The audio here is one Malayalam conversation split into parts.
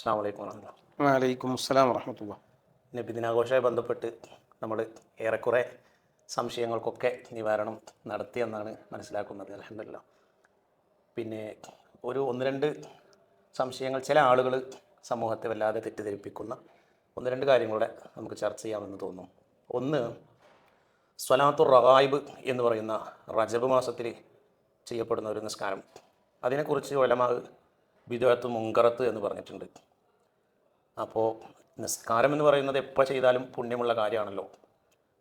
അസ്സാം വലൈക്കും വർഹമത്തുള്ള വലൈക്കും വറഹമത്തുള്ള നബിദിനാഘോഷവുമായി ബന്ധപ്പെട്ട് നമ്മൾ ഏറെക്കുറെ സംശയങ്ങൾക്കൊക്കെ നിവാരണം നടത്തിയെന്നാണ് മനസ്സിലാക്കുന്നത് അലഹമില്ല പിന്നെ ഒരു ഒന്ന് രണ്ട് സംശയങ്ങൾ ചില ആളുകൾ സമൂഹത്തെ വല്ലാതെ തെറ്റിദ്ധരിപ്പിക്കുന്ന ഒന്ന് രണ്ട് കാര്യങ്ങളുടെ നമുക്ക് ചർച്ച ചെയ്യാമെന്ന് തോന്നുന്നു. ഒന്ന് സ്വലാത്തു റഹായിബ് എന്ന് പറയുന്ന റജബ് മാസത്തിൽ ചെയ്യപ്പെടുന്ന ഒരു നിസ്കാരം. അതിനെക്കുറിച്ച് ഒലമാവ് ബിദുഅത്ത് മുങ്കറത്ത് എന്ന് പറഞ്ഞിട്ടുണ്ട്. അപ്പോൾ നിസ്കാരം എന്ന് പറയുന്നത് എപ്പോൾ ചെയ്താലും പുണ്യമുള്ള കാര്യമാണല്ലോ.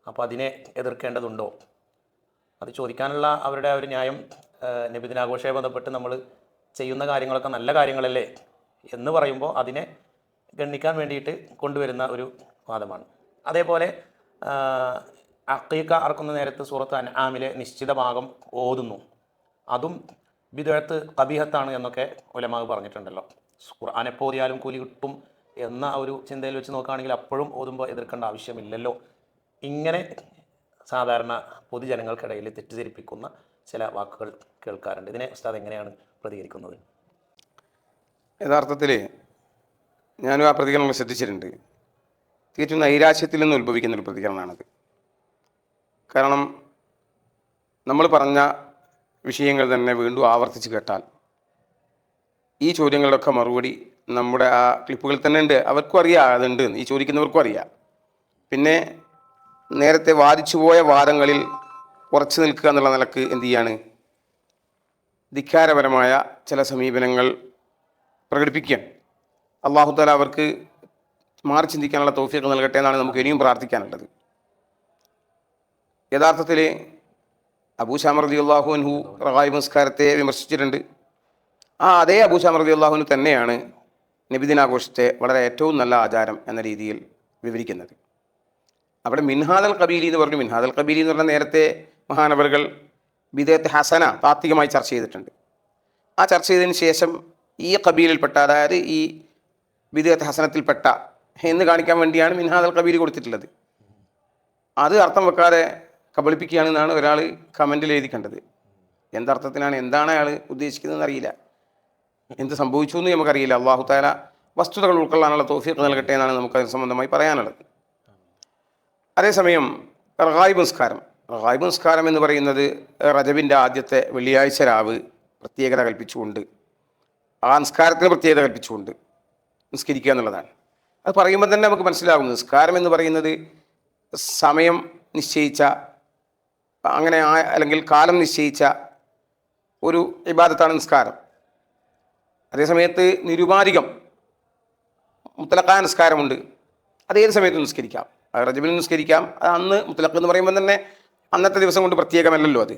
അപ്പോൾ അതിനെ എതിർക്കേണ്ടതുണ്ടോ? അത് ചോദിക്കാനുള്ള അവരുടെ ഒരു ന്യായം നബിദിനാഘോഷമായി ബന്ധപ്പെട്ട് നമ്മൾ ചെയ്യുന്ന കാര്യങ്ങളൊക്കെ നല്ല കാര്യങ്ങളല്ലേ എന്ന് പറയുമ്പോൾ അതിനെ ഗണ്ണിക്കാൻ വേണ്ടിയിട്ട് കൊണ്ടുവരുന്ന ഒരു വാദമാണ്. അതേപോലെ അക്കീക്ക അറക്കുന്ന നേരത്ത് സൂറത്ത് അൻആമിലെ നിശ്ചിത ഭാഗം ഓതുന്നു. അതും വിദഴത്ത് കബീഹത്താണ് എന്നൊക്കെ ഒലമാവ് പറഞ്ഞിട്ടുണ്ടല്ലോ. ഖുർആൻ എപ്പോൾ ഓതിയാലും കൂലി കിട്ടും എന്ന ഒരു ചിന്തയിൽ വെച്ച് നോക്കുകയാണെങ്കിൽ അപ്പോഴും ഓതുമ്പോൾ എതിർക്കേണ്ട ആവശ്യമില്ലല്ലോ. ഇങ്ങനെ സാധാരണ പൊതുജനങ്ങൾക്കിടയിൽ തെറ്റിദ്ധരിപ്പിക്കുന്ന ചില വാക്കുകൾ കേൾക്കാറുണ്ട്. ഇതിനെ ഉസ്താദ് എങ്ങനെയാണ് പ്രതികരിക്കുന്നത്? യഥാർത്ഥത്തിൽ ഞാനും ആ പ്രതികരണങ്ങൾ ശ്രദ്ധിച്ചിട്ടുണ്ട്. തീർച്ചയായും നൈരാശ്യത്തിൽ നിന്ന് ഉത്ഭവിക്കുന്ന ഒരു പ്രതികരണമാണത്. കാരണം നമ്മൾ പറഞ്ഞ വിഷയങ്ങൾ തന്നെ വീണ്ടും ആവർത്തിച്ച് കേട്ടാൽ ഈ ചോദ്യങ്ങളുടെയൊക്കെ മറുപടി നമ്മുടെ ആ ക്ലിപ്പുകൾ തന്നെ ഉണ്ട്. അവർക്കും അറിയാം അതുണ്ട്. ഈ ചോദിക്കുന്നവർക്കും അറിയാം. പിന്നെ നേരത്തെ വാദിച്ചു പോയ വാദങ്ങളിൽ ഉറച്ചു നിൽക്കുക എന്നുള്ള നിലയ്ക്ക് എന്തു ചെയ്യാണ്? ധിക്കാരപരമായ ചില സമീപനങ്ങൾ പ്രകടിപ്പിക്കുകയാണ്. അള്ളാഹു താല അവർക്ക് മാറി ചിന്തിക്കാനുള്ള തോഫിയൊക്കെ നൽകട്ടെ എന്നാണ് നമുക്ക് ഇനിയും പ്രാർത്ഥിക്കാനുള്ളത്. യഥാർത്ഥത്തിൽ അബൂശാമർ റതി അള്ളാഹുൻഹു റഹായ് നമസ്കാരത്തെ വിമർശിച്ചിട്ടുണ്ട്. ആ അതേ അബൂശാമർ റതി അള്ളാഹുവിന് തന്നെയാണ് നബിദിനാഘോഷത്തെ വളരെ ഏറ്റവും നല്ല ആചാരം എന്ന രീതിയിൽ വിവരിക്കുന്നത്. അവിടെ മിൻഹാദൽ കബീലി എന്ന് പറഞ്ഞു. മിൻഹാദൽ കബീലി എന്ന് പറഞ്ഞാൽ നേരത്തെ മഹാനവറുകൾ വിദേഹത്തെ ഹസന താത്വികമായി ചർച്ച ചെയ്തിട്ടുണ്ട്. ആ ചർച്ച ചെയ്തതിന് ശേഷം ഈ കബീലിൽപ്പെട്ട അതായത് ഈ വിദേഹത്തെ ഹസനത്തിൽപ്പെട്ട എന്ന് കാണിക്കാൻ വേണ്ടിയാണ് മിൻഹാദൽ കബീലി കൊടുത്തിട്ടുള്ളത്. അത് അർത്ഥം വെക്കാതെ കബളിപ്പിക്കുകയാണെന്നാണ് ഒരാൾ കമന്റിൽ എഴുതി കണ്ടത് എന്തർത്ഥത്തിനാണ് എന്താണ് അയാൾ ഉദ്ദേശിക്കുന്നതെന്ന് അറിയില്ല. എന്ത് സംഭവിച്ചു എന്ന് നമുക്കറിയില്ല. അള്ളാഹു താല വസ്തുതകൾ ഉൾക്കൊള്ളാനുള്ള തോഫീക്ക് നൽകട്ടെ എന്നാണ് നമുക്ക് അതിന് സംബന്ധമായി പറയാനുള്ളത്. അതേസമയം റഹായിബ് നിസ്കാരം റഹായിബ് നിസ്കാരം എന്ന് പറയുന്നത് റജബിന്റെ ആദ്യത്തെ വെള്ളിയാഴ്ച രാവ് പ്രത്യേകത കൽപ്പിച്ചുകൊണ്ട് ആ നിസ്കാരത്തിന് പ്രത്യേകത കൽപ്പിച്ചുകൊണ്ട് നിസ്കരിക്കുക എന്നുള്ളതാണ്. അത് പറയുമ്പോൾ തന്നെ നമുക്ക് മനസ്സിലാകും നിസ്കാരം എന്ന് പറയുന്നത് സമയം നിശ്ചയിച്ച അങ്ങനെ അല്ലെങ്കിൽ കാലം നിശ്ചയിച്ച ഒരു ഇബാദത്താണ് നിസ്കാരം. അതേസമയത്ത് നിരുപാധികം മുത്തലക്കായ നിസ്കാരമുണ്ട്. അത് ഏത് സമയത്തും നിസ്കരിക്കാം. റജബിൽ നിസ്കരിക്കാം. അത് അന്ന് മുത്തലക്ക് എന്ന് പറയുമ്പോൾ തന്നെ അന്നത്തെ ദിവസം കൊണ്ട് പ്രത്യേകമല്ലല്ലോ അത്.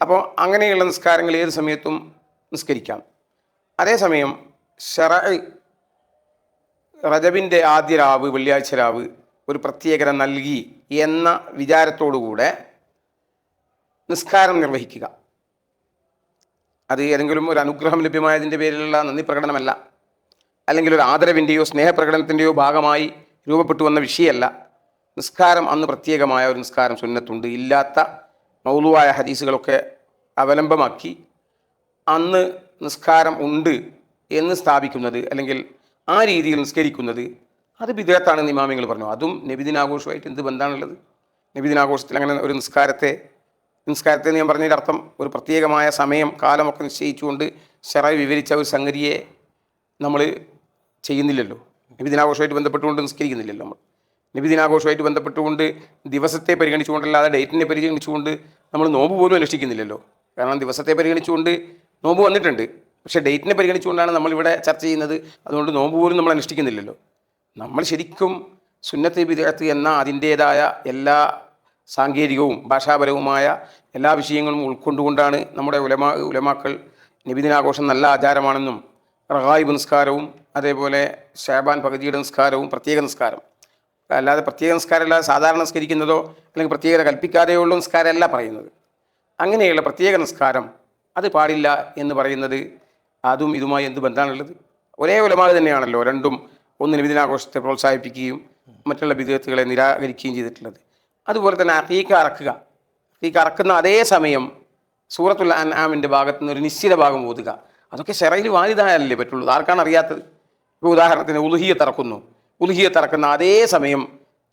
അപ്പോൾ അങ്ങനെയുള്ള നിസ്കാരങ്ങൾ ഏത് സമയത്തും നിസ്കരിക്കാം. അതേസമയം ഷറ റജബിന്റെ ആദ്യ രാവ് വെള്ളിയാഴ്ച രാവ് ഒരു പ്രത്യേകത നൽകി എന്ന വിചാരത്തോടുകൂടെ നിസ്കാരം നിർവഹിക്കുക. അത് ഏതെങ്കിലും ഒരു അനുഗ്രഹം ലഭ്യമായതിന്റെ പേരിലുള്ള നന്ദി പ്രകടനമല്ല. അല്ലെങ്കിൽ ഒരു ആദരവിന്റെയോ സ്നേഹപ്രകടനത്തിന്റെയോ ഭാഗമായി രൂപപ്പെട്ടു വന്ന വിഷയമല്ല. നിസ്കാരം അന്ന് പ്രത്യേകമായ ഒരു നിസ്കാരം സുന്നത്തുണ്ട്. ഇല്ലാത്ത മൗലുവായ ഹദീസുകളൊക്കെ അവലംബമാക്കി അന്ന് നിസ്കാരം ഉണ്ട് എന്ന് സ്ഥാപിക്കുന്നത് അല്ലെങ്കിൽ ആ രീതിയിൽ നിസ്കരിക്കുന്നത് അത് വിദേഹത്താണെന്ന് ഇമാമിങ്ങൾ പറഞ്ഞു. അതും നബിദിനാഘോഷമായിട്ട് എന്ത് ബന്ധമാണുള്ളത്? നബിദിനാഘോഷത്തിൽ അങ്ങനെ ഒരു നിസ്കാരത്തെ നിസ്കാരത്തെ എന്ന് ഞാൻ പറഞ്ഞതിന്റെ അർത്ഥം ഒരു പ്രത്യേകമായ സമയം കാലമൊക്കെ നിശ്ചയിച്ചുകൊണ്ട് ഷെറായി വിവരിച്ച ഒരു സംഗതിയെ നമ്മൾ ചെയ്യുന്നില്ലല്ലോ. നബിദിനാഘോഷമായിട്ട് ബന്ധപ്പെട്ടുകൊണ്ട് നിസ്കരിക്കുന്നില്ലല്ലോ നമ്മൾ. നബിദിനാഘോഷമായിട്ട് ബന്ധപ്പെട്ടുകൊണ്ട് ദിവസത്തെ പരിഗണിച്ചുകൊണ്ടല്ലാതെ ഡേറ്റിനെ പരിഗണിച്ചുകൊണ്ട് നമ്മൾ നോമ്പ് പോലും അനുഷ്ഠിക്കുന്നില്ലല്ലോ. കാരണം ദിവസത്തെ പരിഗണിച്ചുകൊണ്ട് നോമ്പ് വന്നിട്ടുണ്ട്. പക്ഷേ ഡേറ്റിനെ പരിഗണിച്ചുകൊണ്ടാണ് നമ്മളിവിടെ ചർച്ച ചെയ്യുന്നത്. അതുകൊണ്ട് നോമ്പ് പോലും നമ്മൾ അനുഷ്ഠിക്കുന്നില്ലല്ലോ. നമ്മൾ ശരിക്കും സുന്നത്തെ വിദേഹത്ത് എന്ന അതിന്റേതായ എല്ലാ സാങ്കേതികവും ഭാഷാപരവുമായ എല്ലാ വിഷയങ്ങളും ഉൾക്കൊണ്ടുകൊണ്ടാണ് നമ്മുടെ ഉലമാ ഉലമാക്കൾ നിബിദിനാഘോഷം നല്ല ആചാരമാണെന്നും റഹായിബ് നിസ്കാരവും അതേപോലെ ഷാബാൻ പകുതിയുടെ നിസ്കാരവും പ്രത്യേക നിസ്കാരം. അല്ലാതെ പ്രത്യേക നിസ്കാരമല്ലാതെ സാധാരണ നിസ്കരിക്കുന്നതോ അല്ലെങ്കിൽ പ്രത്യേകത കൽപ്പിക്കാതെയുള്ള നിസ്കാരമല്ല പറയുന്നത്. അങ്ങനെയുള്ള പ്രത്യേക നിസ്കാരം അത് പാടില്ല എന്ന് പറയുന്നത് അതും ഇതുമായി എന്ത് ബന്ധമാണുള്ളത്? ഒരേ ഉലമാവ് തന്നെയാണല്ലോ രണ്ടും ഒന്ന് നിബിദിനാഘോഷത്തെ പ്രോത്സാഹിപ്പിക്കുകയും മറ്റുള്ള വിധേയത്തുകളെ നിരാകരിക്കുകയും ചെയ്തിട്ടുള്ളത്. അതുപോലെ തന്നെ അഖീക്ക അറക്കുക. അഖീക്ക അറക്കുന്ന അതേ സമയം സൂറത്തുൽ അൻആമിന്റെ ഭാഗത്തു നിന്ന് ഒരു നിശ്ചിത ഭാഗം ഓതുക. അതൊക്കെ ഷെറയിൽ വാലിദായാലല്ലേ പറ്റുള്ളൂ. ആർക്കാണ് അറിയാത്തത്? ഇപ്പോൾ ഉദാഹരണത്തിന് ഉലുഹിയ തറക്കുന്നു ഉലുഹിയ തറക്കുന്ന അതേ സമയം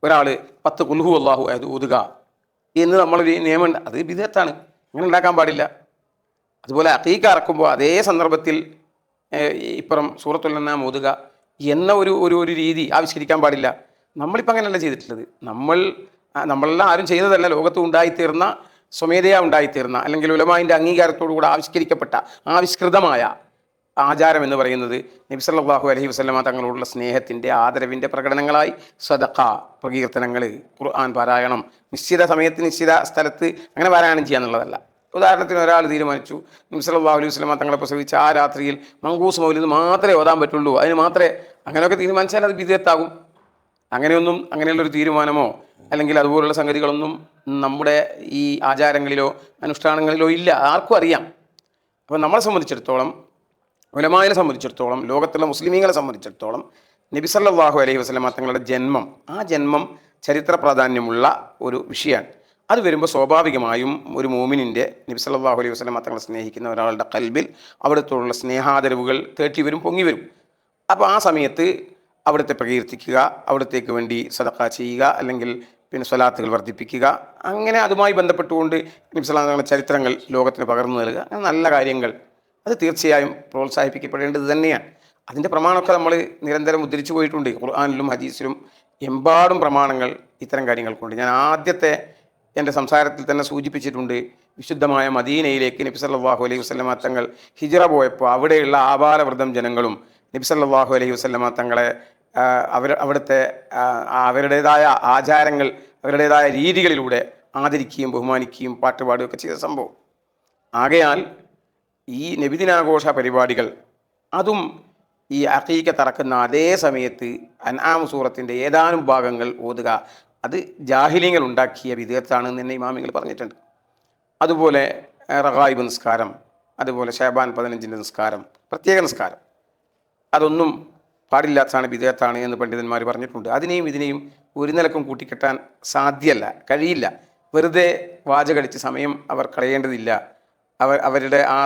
ഒരാൾ പത്ത് കുൽഹു അള്ളാഹു അത് ഓതുക. എന്ന് നമ്മളൊരു നിയമമുണ്ട് അത് വിധേയത്താണ്. അങ്ങനെ ഉണ്ടാക്കാൻ പാടില്ല. അതുപോലെ അഖീക്ക അറക്കുമ്പോൾ അതേ സന്ദർഭത്തിൽ ഇപ്പുറം സൂറത്തുൽ നാം ഓതുക എന്ന ഒരു ഒരു ഒരു രീതി ആവിഷ്കരിക്കാൻ പാടില്ല. നമ്മളിപ്പോൾ അങ്ങനെയല്ല ചെയ്തിട്ടുള്ളത്. നമ്മൾ നമ്മളെല്ലാം ആരും ചെയ്തതല്ല. ലോകത്ത് ഉണ്ടായിത്തീർന്ന സ്വമേധയാ ഉണ്ടായിത്തീർന്ന അല്ലെങ്കിൽ ഉലമാവിന്റെ അംഗീകാരത്തോടുകൂടെ ആവിഷ്കരിക്കപ്പെട്ട ആവിഷ്കൃതമായ ആചാരം എന്ന് പറയുന്നത് നബി സല്ലല്ലാഹു അലഹി വസല്ലമ തങ്ങളോടുള്ള സ്നേഹത്തിന്റെ ആദരവിന്റെ പ്രകടനങ്ങളായി സദഖ പ്രകീർത്തനങ്ങൾ ഖുർആൻ പാരായണം നിശ്ചിത സമയത്ത് നിശ്ചിത സ്ഥലത്ത് അങ്ങനെ പാരായണം ചെയ്യാന്നുള്ളതല്ല ഉദാഹരണത്തിന് ഒരാൾ തീരുമാനിച്ചു നബി സല്ലല്ലാഹു അലൈഹി വസല്ലമ തങ്ങളെ പ്രസവിച്ച ആ രാത്രിയിൽ മങ്കൂസ് മൗലിദ് മാത്രമേ ഓതാൻ പറ്റുള്ളൂ. അതിന് മാത്രമേ അങ്ങനെയൊക്കെ തീരുമാനിച്ചാൽ അത് വിധേയത്താകും അങ്ങനെയൊന്നും അങ്ങനെയുള്ളൊരു തീരുമാനമോ അല്ലെങ്കിൽ അതുപോലുള്ള സംഗതികളൊന്നും നമ്മുടെ ഈ ആചാരങ്ങളിലോ അനുഷ്ഠാനങ്ങളിലോ ഇല്ല. ആർക്കും അറിയാം. അപ്പോൾ നമ്മളെ സംബന്ധിച്ചിടത്തോളം ഉലമായെ സംബന്ധിച്ചിടത്തോളം ലോകത്തുള്ള മുസ്ലിമീങ്ങളെ സംബന്ധിച്ചിടത്തോളം നബി സല്ലല്ലാഹു അലൈഹി വസല്ലമ തങ്ങളുടെ ജന്മം ആ ജന്മം ചരിത്ര പ്രാധാന്യമുള്ള ഒരു വിഷയമാണ്. അത് വരുമ്പോൾ സ്വാഭാവികമായും ഒരു മോമിനിന്റെ നബി സല്ലല്ലാഹു അലൈഹി വസല്ലമ തങ്ങളെ സ്നേഹിക്കുന്ന ഒരാളുടെ കൽബിൽ അവിടുത്തോടുള്ള സ്നേഹാദരവുകൾ തേട്ടി വരും പൊങ്ങി വരും. അപ്പോൾ ആ സമയത്ത് അവിടുത്തെ പ്രകീർത്തിക്കുക അവിടത്തേക്ക് വേണ്ടി സദക്ക ചെയ്യുക അല്ലെങ്കിൽ പിന്നെ സ്വലാത്തുകൾ വർദ്ധിപ്പിക്കുക. അങ്ങനെ അതുമായി ബന്ധപ്പെട്ടുകൊണ്ട് നബി സല്ലല്ലാഹു അലൈഹി വസല്ലമയുടെ ചരിത്രങ്ങൾ ലോകത്തിന് പകർന്നു നൽകുക. അങ്ങനെ നല്ല കാര്യങ്ങൾ. അത് തീർച്ചയായും പ്രോത്സാഹിപ്പിക്കപ്പെടേണ്ടത് തന്നെയാണ്. അതിന്റെ പ്രമാണമൊക്കെ നമ്മൾ നിരന്തരം ഉദ്ധരിച്ചു പോയിട്ടുണ്ട്. ഖുർആാനിലും ഹദീസിലും എമ്പാടും പ്രമാണങ്ങൾ ഇത്തരം കാര്യങ്ങൾക്കുണ്ട്. ഞാൻ ആദ്യത്തെ എന്റെ സംസാരത്തിൽ തന്നെ സൂചിപ്പിച്ചിട്ടുണ്ട് വിശുദ്ധമായ മദീനയിലേക്ക് നബി സല്ലല്ലാഹു അലൈഹി വസ്ലമ തങ്ങൾ ഹിജറ പോയപ്പോൾ അവിടെയുള്ള ആബാലവൃദ്ധം ജനങ്ങളും നബി സല്ലല്ലാഹു അലൈഹി വസ്ലമ തങ്ങളെ അവർ അവിടുത്തെ അവരുടേതായ ആചാരങ്ങൾ അവരുടേതായ രീതികളിലൂടെ ആദരിക്കുകയും ബഹുമാനിക്കുകയും പാട്ടുപാടുകയൊക്കെ ചെയ്ത സംഭവം. ആകയാൽ ഈ നബിദിനാഘോഷ പരിപാടികൾ അതും ഈ അക്കീക്ക തറക്കുന്ന അതേ സമയത്ത് അൻആം സൂറത്തിന്റെ ഏതാനും ഭാഗങ്ങൾ ഓതുക അത് ജാഹിലിങ്ങൾ ഉണ്ടാക്കിയ വിധേയത്താണെന്ന് തന്നെ ഇമാമിങ്ങൾ പറഞ്ഞിട്ടുണ്ട്. അതുപോലെ റഹായിബ് നിസ്കാരം അതുപോലെ ഷേബാൻ പതിനഞ്ചിന്റെ നിസ്കാരം പ്രത്യേക നിസ്കാരം. അതൊന്നും പാടില്ലാത്തതാണ് വിധേയത്താണ് എന്ന് പണ്ഡിതന്മാർ പറഞ്ഞിട്ടുണ്ട്. അതിനെയും ഇതിനെയും ഒരു നിലക്കും കൂട്ടിക്കെട്ടാൻ സാധ്യല്ല കഴിയില്ല. വെറുതെ വാചകടിച്ച് സമയം അവർ കളയേണ്ടതില്ല. അവർ അവരുടെ ആ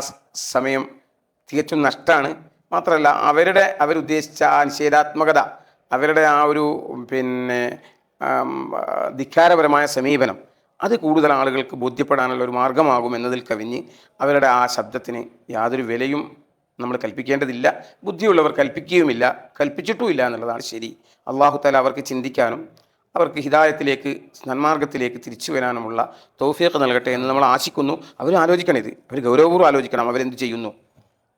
സമയം തികച്ചും നഷ്ടമാണ് മാത്രമല്ല അവരുടെ അവരുദ്ദേശിച്ച ആ നിഷേധാത്മകത അവരുടെ ആ ഒരു പിന്നെ ധിക്കാരപരമായ സമീപനം അത് കൂടുതൽ ആളുകൾക്ക് ബോധ്യപ്പെടാനുള്ള ഒരു മാർഗമാകും എന്നതിൽ കവിഞ്ഞ് അവരുടെ ആ ശബ്ദത്തിന് യാതൊരു വിലയും നമ്മൾ കൽപ്പിക്കേണ്ടതില്ല ബുദ്ധിയുള്ളവർ കൽപ്പിക്കുകയുമില്ല കൽപ്പിച്ചിട്ടുമില്ല എന്നുള്ളതാണ് ശരി. അള്ളാഹു തല അവർക്ക് ചിന്തിക്കാനും അവർക്ക് ഹിദായത്തിലേക്ക് സന്മാർഗത്തിലേക്ക് തിരിച്ചു വരാനുമുള്ള തോഫിയൊക്കെ നൽകട്ടെ എന്ന് നമ്മൾ ആശിക്കുന്നു. അവർ ആലോചിക്കണം ഇത്. അവർ ഗൗരവപൂർവം ആലോചിക്കണം. അവരെന്ത് ചെയ്യുന്നു?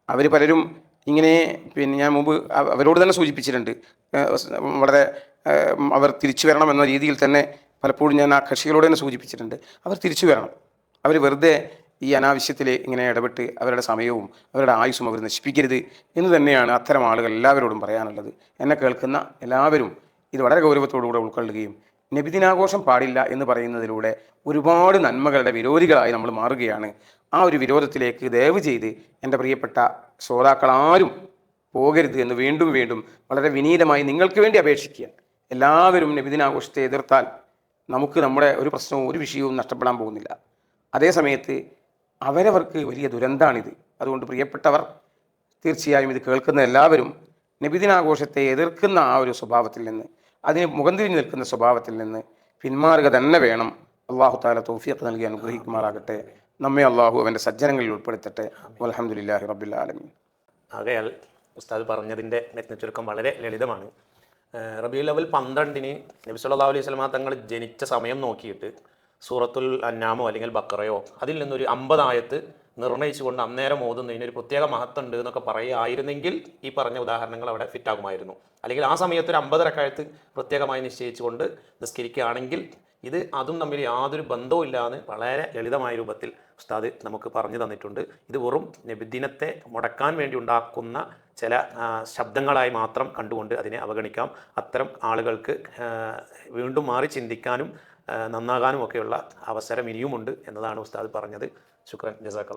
അവർ പലരും ഇങ്ങനെ പിന്നെ ഞാൻ മുമ്പ് അവരോട് തന്നെ സൂചിപ്പിച്ചിട്ടുണ്ട്. വളരെ അവർ തിരിച്ചു വരണം എന്ന രീതിയിൽ തന്നെ പലപ്പോഴും ഞാൻ ആ കക്ഷികളോട് തന്നെ സൂചിപ്പിച്ചിട്ടുണ്ട്. അവർ തിരിച്ചു വരണം. അവർ വെറുതെ ഈ അനാവശ്യത്തിൽ ഇങ്ങനെ ഇടപെട്ട് അവരുടെ സമയവും അവരുടെ ആയുസ്സും അവർ നശിപ്പിക്കരുത് എന്ന് തന്നെയാണ് അത്തരം ആളുകൾ എല്ലാവരോടും പറയാനുള്ളത്. എന്നെ കേൾക്കുന്ന എല്ലാവരും ഇത് വളരെ ഗൗരവത്തോടുകൂടെ ഉൾക്കൊള്ളുകയും നബിദിനാഘോഷം പാടില്ല എന്ന് പറയുന്നതിലൂടെ ഒരുപാട് നന്മകളുടെ വിരോധികളായി നമ്മൾ മാറുകയാണ്. ആ ഒരു വിരോധത്തിലേക്ക് ദയവ് ചെയ്ത് എന്റെ പ്രിയപ്പെട്ട ശ്രോതാക്കളാരും പോകരുത് എന്ന് വീണ്ടും വീണ്ടും വളരെ വിനീതമായി നിങ്ങൾക്ക് വേണ്ടി അപേക്ഷിക്കുക എല്ലാവരും നബിദിനാഘോഷത്തെ എതിർത്താൽ നമുക്ക് നമ്മുടെ ഒരു പ്രശ്നവും ഒരു വിഷയവും നഷ്ടപ്പെടാൻ പോകുന്നില്ല. അതേ സമയത്ത് അവരവർക്ക് വലിയ ദുരന്തമാണിത് അതുകൊണ്ട് പ്രിയപ്പെട്ടവർ തീർച്ചയായും ഇത് കേൾക്കുന്ന എല്ലാവരും നബിദിനാഘോഷത്തെ എതിർക്കുന്ന ആ ഒരു സ്വഭാവത്തിൽ നിന്ന് അതിന് മുഖം തിരിഞ്ഞു നിൽക്കുന്ന സ്വഭാവത്തിൽ നിന്ന് പിന്മാറുക തന്നെ വേണം. അള്ളാഹു താല തൗഫീഖ് നൽകി അനുഗ്രഹിക്കുമാറാകട്ടെ. നമ്മെ അള്ളാഹു അവന്റെ സജ്ജനങ്ങളിൽ ഉൾപ്പെടുത്തട്ടെ. അലഹമുല്ലാഹി റബ്ബിൽ ആലമീൻ. ആകയാൽ ഉസ്താദ് പറഞ്ഞതിന്റെ ചുരുക്കം വളരെ ലളിതമാണ്. റബിയുൽ അവൽ പന്ത്രണ്ടിന് നബി സല്ലല്ലാഹു അലൈഹി വസല്ലമ തങ്ങൾ ജനിച്ച സമയം നോക്കിയിട്ട് സൂറത്തുൽ അന്നാമോ അല്ലെങ്കിൽ ബക്കറയോ അതിൽ നിന്നൊരു അമ്പതായത്ത് നിർണയിച്ചുകൊണ്ട് അന്നേരം ഓതുന്നതിന് ഒരു പ്രത്യേക മഹത്വം ഉണ്ട് എന്നൊക്കെ പറയുകയായിരുന്നെങ്കിൽ ഈ പറഞ്ഞ ഉദാഹരണങ്ങൾ അവിടെ ഫിറ്റാകുമായിരുന്നു അല്ലെങ്കിൽ ആ സമയത്ത് ഒരു അമ്പതരക്കാലത്ത് പ്രത്യേകമായി നിശ്ചയിച്ചുകൊണ്ട് നിസ്കരിക്കുകയാണെങ്കിൽ ഇത് അതും തമ്മിൽ യാതൊരു ബന്ധവും ഇല്ലാന്ന് വളരെ ലളിതമായ രൂപത്തിൽ ഉസ്താദ് നമുക്ക് പറഞ്ഞു തന്നിട്ടുണ്ട്. ഇത് വെറും നബിദിനത്തെ മുടക്കാൻ വേണ്ടി ഉണ്ടാക്കുന്ന ചില ശബ്ദങ്ങളായി മാത്രം കണ്ടുകൊണ്ട് അതിനെ അവഗണിക്കാം. അത്തരം ആളുകൾക്ക് വീണ്ടും മാറി ചിന്തിക്കാനും നന്നാകാനും ഒക്കെയുള്ള അവസരം ഇനിയുമുണ്ട് എന്നതാണ് ഉസ്താദ് പറഞ്ഞത്. ശുക്രൻ ജസാഖ്